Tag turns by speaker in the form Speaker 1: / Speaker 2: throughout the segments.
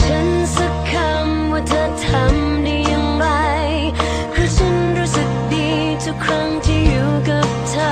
Speaker 1: ฉันสักคำว่าเธอทำได้อย่างไรคืฉันรู้สึกดีทุกครั้งที่อยู่กับเธอ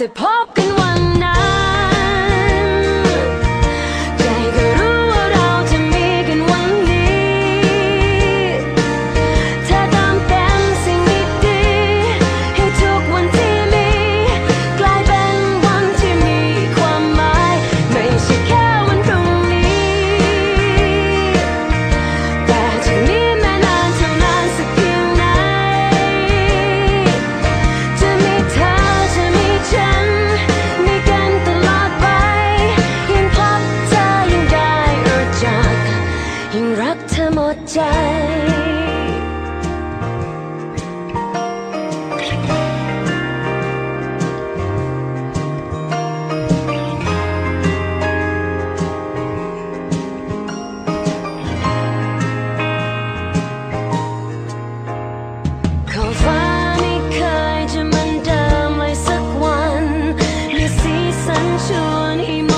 Speaker 1: The pas 就你。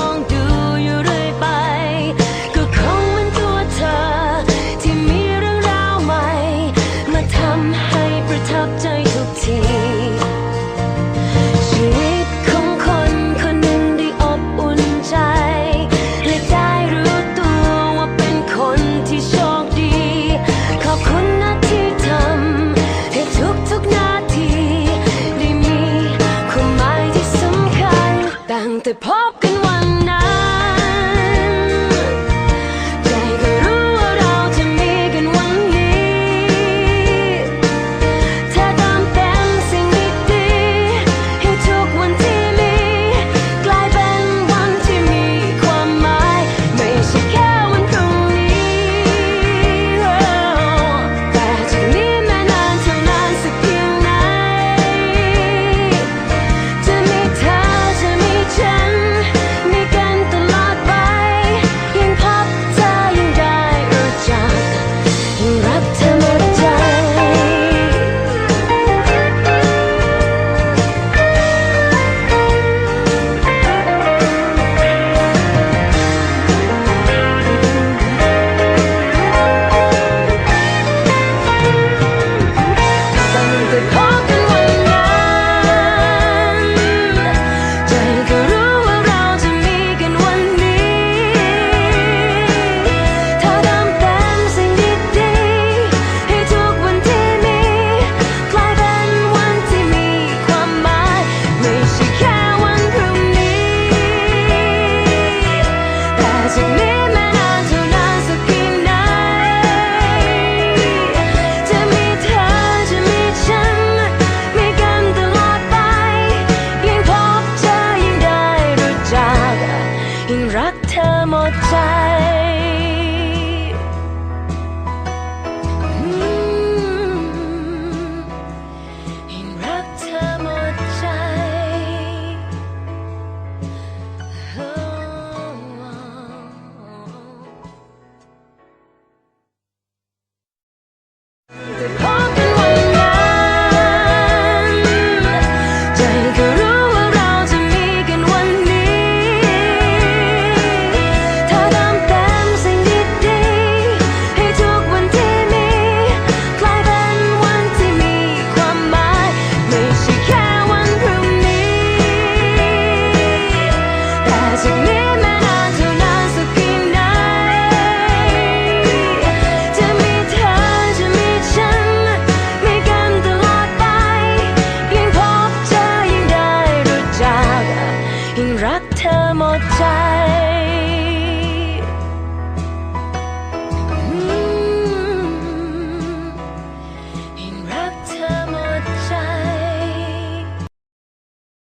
Speaker 1: upon designate I it may.